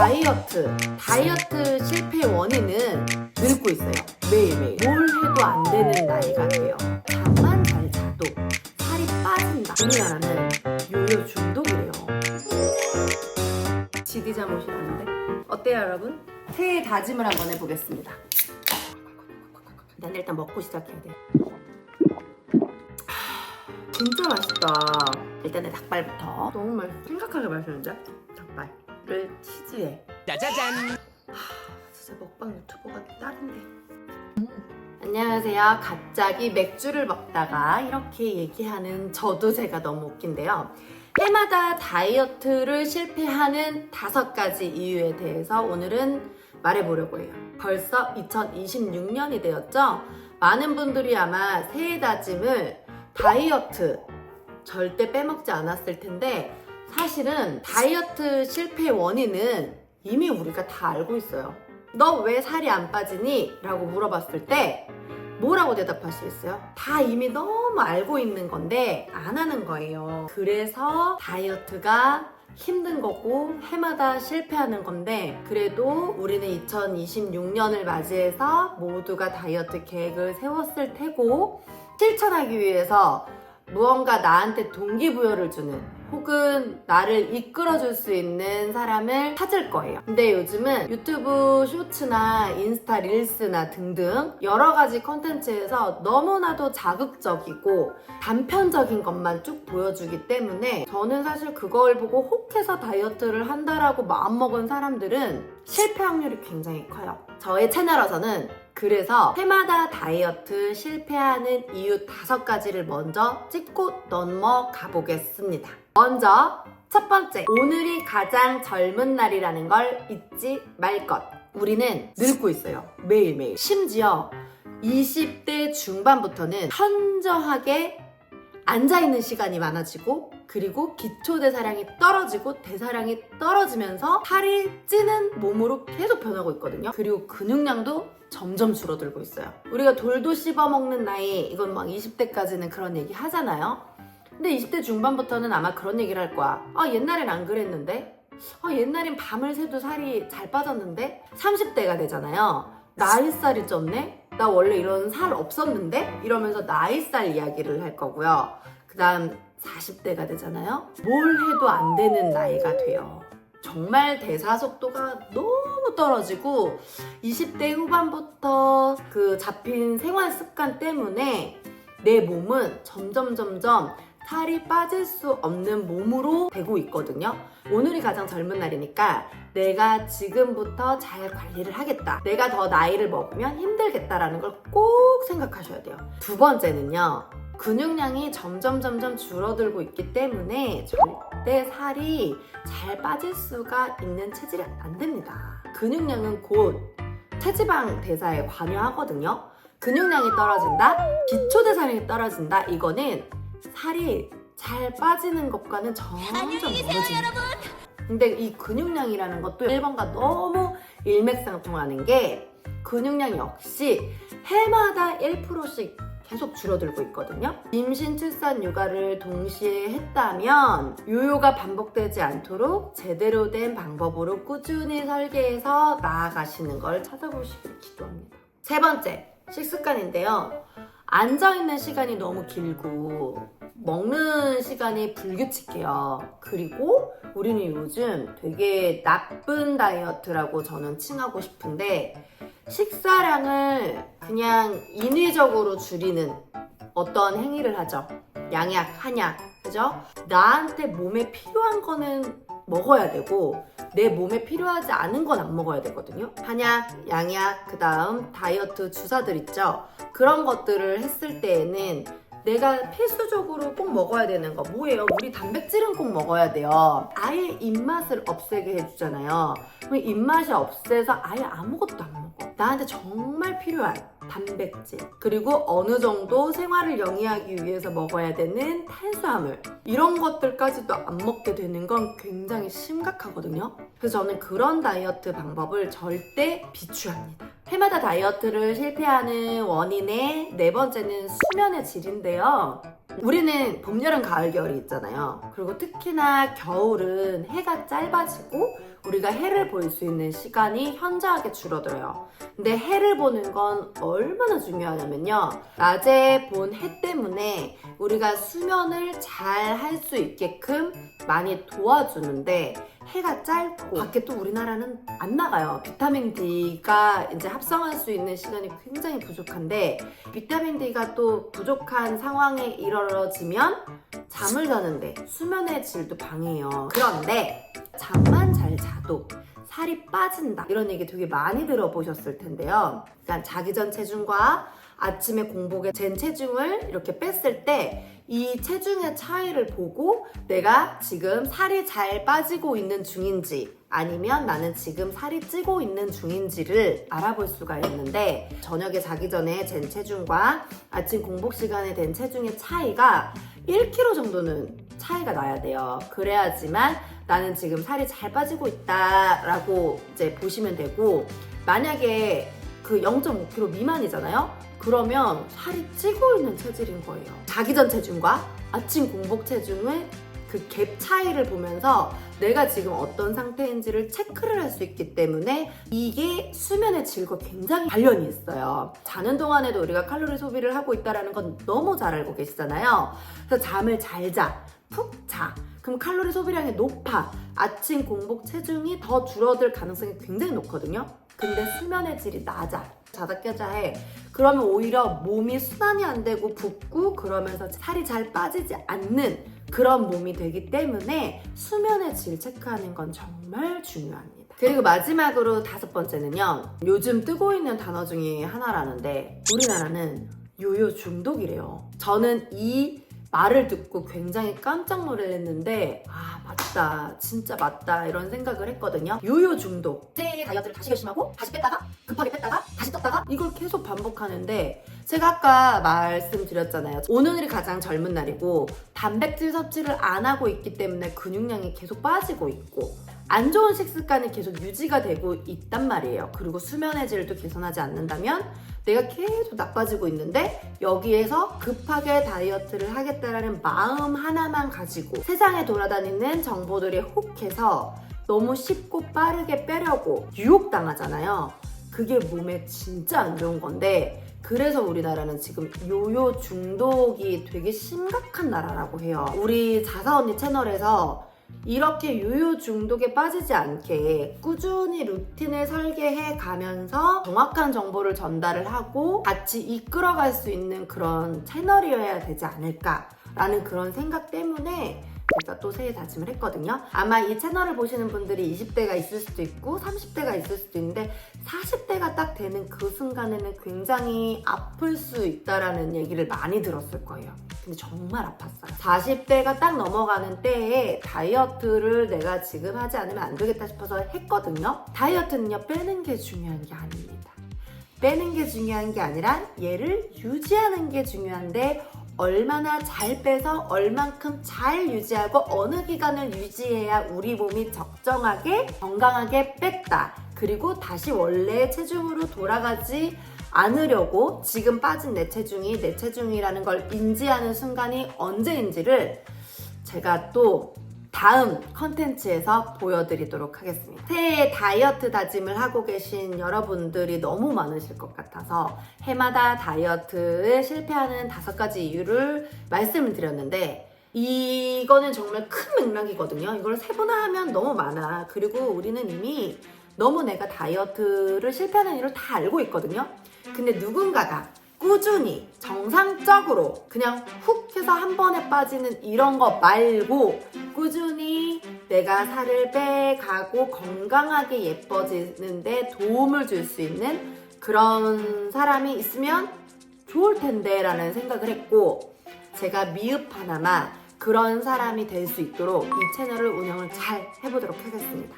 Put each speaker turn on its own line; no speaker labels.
다이어트. 다이어트 실패 원인은 늙고 있어요. 매일매일. 뭘 해도 안 되는 나이가 돼요. 잠만 잘 자도 살이 빠진다. 우리나라는 요요 중독이래요. 지디 잠옷이라는데? 어때요, 여러분? 새해 다짐을 한번 해보겠습니다. 난 일단 먹고 시작해야 돼. 아, 진짜 맛있다. 일단은 닭발부터. 너무 맛있어. 생각하게 맛있는데? 닭발을 치즈에.
짜자잔.
진짜 먹방 유튜버가 딱인데. 안녕하세요. 갑자기 맥주를 먹다가 이렇게 얘기하는 저도 제가 너무 웃긴데요. 해마다 다이어트를 실패하는 다섯 가지 이유에 대해서 오늘은 말해보려고 해요. 벌써 2026년이 되었죠? 많은 분들이 아마 새해 다짐을 다이어트 절대 빼먹지 않았을 텐데 사실은 다이어트 실패 원인은 이미 우리가 다 알고 있어요. 너 왜 살이 안 빠지니? 라고 물어봤을 때 뭐라고 대답하시겠어요? 다 이미 너무 알고 있는 건데 안 하는 거예요. 그래서 다이어트가 힘든 거고 해마다 실패하는 건데 그래도 우리는 2026년을 맞이해서 모두가 다이어트 계획을 세웠을 테고 실천하기 위해서 무언가 나한테 동기부여를 주는 혹은 나를 이끌어줄 수 있는 사람을 찾을 거예요. 근데 요즘은 유튜브 쇼츠나 인스타 릴스나 등등 여러 가지 컨텐츠에서 너무나도 자극적이고 단편적인 것만 쭉 보여주기 때문에 저는 사실 그걸 보고 혹해서 다이어트를 한다라고 마음먹은 사람들은 실패 확률이 굉장히 커요. 저의 채널에서는 그래서 해마다 다이어트 실패하는 이유 다섯 가지를 먼저 찍고 넘어가 보겠습니다. 먼저 첫 번째, 오늘이 가장 젊은 날이라는 걸 잊지 말 것. 우리는 늙고 있어요. 매일매일. 심지어 20대 중반부터는 현저하게 앉아있는 시간이 많아지고 그리고 기초 대사량이 떨어지고 대사량이 떨어지면서 살이 찌는 몸으로 계속 변하고 있거든요. 그리고 근육량도 점점 줄어들고 있어요. 우리가 돌도 씹어먹는 나이, 이건 막 20대까지는 그런 얘기 하잖아요. 근데 20대 중반부터는 아마 그런 얘기를 할 거야. 아, 옛날엔 안 그랬는데? 아, 옛날엔 밤을 새도 살이 잘 빠졌는데? 30대가 되잖아요. 나이살이 쪘네? 나 원래 이런 살 없었는데? 이러면서 나이살 이야기를 할 거고요. 그 다음 40대가 되잖아요. 뭘 해도 안 되는 나이가 돼요. 정말 대사 속도가 너무 떨어지고 20대 후반부터 그 잡힌 생활 습관 때문에 내 몸은 점점 점점 살이 빠질 수 없는 몸으로 되고 있거든요. 오늘이 가장 젊은 날이니까 내가 지금부터 잘 관리를 하겠다. 내가 더 나이를 먹으면 힘들겠다라는 걸 꼭 생각하셔야 돼요. 두 번째는요. 근육량이 점점 점점 줄어들고 있기 때문에 절대 살이 잘 빠질 수가 있는 체질이 안 됩니다. 근육량은 곧 체지방 대사에 관여하거든요. 근육량이 떨어진다, 기초 대사량이 떨어진다. 이거는 살이 잘 빠지는 것과는 점점 멀어집니다. 근데 이 근육량이라는 것도 1번과 너무 일맥상통하는 게 근육량 역시 해마다 1%씩 계속 줄어들고 있거든요. 임신, 출산, 육아를 동시에 했다면 요요가 반복되지 않도록 제대로 된 방법으로 꾸준히 설계해서 나아가시는 걸 찾아보시길 기도합니다. 세 번째, 식습관인데요. 앉아있는 시간이 너무 길고 먹는 시간이 불규칙해요. 그리고 우리는 요즘 되게 나쁜 다이어트라고 저는 칭하고 싶은데 식사량을 그냥 인위적으로 줄이는 어떤 행위를 하죠. 양약, 한약, 그죠? 나한테 몸에 필요한 거는 먹어야 되고 내 몸에 필요하지 않은 건 안 먹어야 되거든요. 한약, 양약, 그 다음 다이어트 주사들 있죠. 그런 것들을 했을 때에는 내가 필수적으로 꼭 먹어야 되는 거 뭐예요? 우리 단백질은 꼭 먹어야 돼요. 아예 입맛을 없애게 해주잖아요. 그럼 입맛이 없애서 아예 아무것도 안 먹어. 나한테 정말 필요한 단백질 그리고 어느 정도 생활을 영위하기 위해서 먹어야 되는 탄수화물 이런 것들까지도 안 먹게 되는 건 굉장히 심각하거든요. 그래서 저는 그런 다이어트 방법을 절대 비추합니다. 해마다 다이어트를 실패하는 원인의 네 번째는 수면의 질인데요. 우리는 봄, 여름, 가을, 겨울이 있잖아요. 그리고 특히나 겨울은 해가 짧아지고 우리가 해를 볼 수 있는 시간이 현저하게 줄어들어요. 근데 해를 보는 건 얼마나 중요하냐면요. 낮에 본 해 때문에 우리가 수면을 잘 할 수 있게끔 많이 도와주는데 해가 짧고 밖에 또 우리나라는 안 나가요. 비타민 D가 이제 합성할 수 있는 시간이 굉장히 부족한데 비타민 D가 또 부족한 상황에 이르러지면 잠을 자는데 수면의 질도 방해해요. 그런데 잠만 잘 자도 살이 빠진다. 이런 얘기 되게 많이 들어보셨을 텐데요. 그러니까 자기 전 체중과 아침에 공복에 잰 체중을 이렇게 뺐을 때 이 체중의 차이를 보고 내가 지금 살이 잘 빠지고 있는 중인지 아니면 나는 지금 살이 찌고 있는 중인지를 알아볼 수가 있는데 저녁에 자기 전에 잰 체중과 아침 공복 시간에 된 체중의 차이가 1kg 정도는 차이가 나야 돼요. 그래야지만 나는 지금 살이 잘 빠지고 있다라고 이제 보시면 되고 만약에 그 0.5kg 미만이잖아요. 그러면 살이 찌고 있는 체질인 거예요. 자기 전 체중과 아침 공복 체중의 그 갭 차이를 보면서 내가 지금 어떤 상태인지를 체크를 할 수 있기 때문에 이게 수면의 질과 굉장히 관련이 있어요. 자는 동안에도 우리가 칼로리 소비를 하고 있다는 건 너무 잘 알고 계시잖아요. 그래서 잠을 잘 자, 푹 자. 그럼 칼로리 소비량이 높아. 아침 공복 체중이 더 줄어들 가능성이 굉장히 높거든요. 근데 수면의 질이 낮아. 자다 깨자 해. 그러면 오히려 몸이 순환이 안 되고 붓고 그러면서 살이 잘 빠지지 않는 그런 몸이 되기 때문에 수면의 질 체크하는 건 정말 중요합니다. 그리고 마지막으로 다섯 번째는요. 요즘 뜨고 있는 단어 중에 하나라는데 우리나라는 요요 중독이래요. 저는 이 말을 듣고 굉장히 깜짝 놀랐는데 아 맞다. 진짜 맞다. 이런 생각을 했거든요. 요요 중독. 새해 다이어트를 다시 결심하고 다시 뺐다가 급하게 뺐다가 다시 떴다가 이걸 계속 반복하는데 제가 아까 말씀드렸잖아요. 오늘이 가장 젊은 날이고 단백질 섭취를 안 하고 있기 때문에 근육량이 계속 빠지고 있고 안 좋은 식습관이 계속 유지가 되고 있단 말이에요. 그리고 수면의 질도 개선하지 않는다면 내가 계속 나빠지고 있는데 여기에서 급하게 다이어트를 하겠다라는 마음 하나만 가지고 세상에 돌아다니는 정보들이 혹해서 너무 쉽고 빠르게 빼려고 유혹당하잖아요. 그게 몸에 진짜 안 좋은 건데 그래서 우리나라는 지금 요요 중독이 되게 심각한 나라라고 해요. 우리 자사 언니 채널에서 이렇게 요요 중독에 빠지지 않게 꾸준히 루틴을 설계해 가면서 정확한 정보를 전달을 하고 같이 이끌어갈 수 있는 그런 채널이어야 되지 않을까라는 그런 생각 때문에 제가 또 새해 다짐을 했거든요. 아마 이 채널을 보시는 분들이 20대가 있을 수도 있고 30대가 있을 수도 있는데 40대가 딱 되는 그 순간에는 굉장히 아플 수 있다라는 얘기를 많이 들었을 거예요. 근데 정말 아팠어요. 40대가 딱 넘어가는 때에 다이어트를 내가 지금 하지 않으면 안 되겠다 싶어서 했거든요. 다이어트는요, 빼는 게 중요한 게 아닙니다. 빼는 게 중요한 게 아니라 얘를 유지하는 게 중요한데 얼마나 잘 빼서 얼만큼 잘 유지하고 어느 기간을 유지해야 우리 몸이 적정하게 건강하게 뺐다. 그리고 다시 원래의 체중으로 돌아가지 않으려고 지금 빠진 내 체중이 내 체중이라는 걸 인지하는 순간이 언제인지를 제가 또 다음 컨텐츠에서 보여드리도록 하겠습니다. 새해 다이어트 다짐을 하고 계신 여러분들이 너무 많으실 것 같아서 해마다 다이어트에 실패하는 다섯 가지 이유를 말씀을 드렸는데 이거는 정말 큰 맥락이거든요. 이걸 세분화하면 너무 많아. 그리고 우리는 이미 너무 내가 다이어트를 실패하는 이유를 다 알고 있거든요. 근데 누군가가 꾸준히 정상적으로 그냥 훅 해서 한 번에 빠지는 이런 거 말고 꾸준히 내가 살을 빼가고 건강하게 예뻐지는데 도움을 줄 수 있는 그런 사람이 있으면 좋을 텐데 라는 생각을 했고 제가 미흡 하나마 그런 사람이 될 수 있도록 이 채널을 운영을 잘 해보도록 하겠습니다.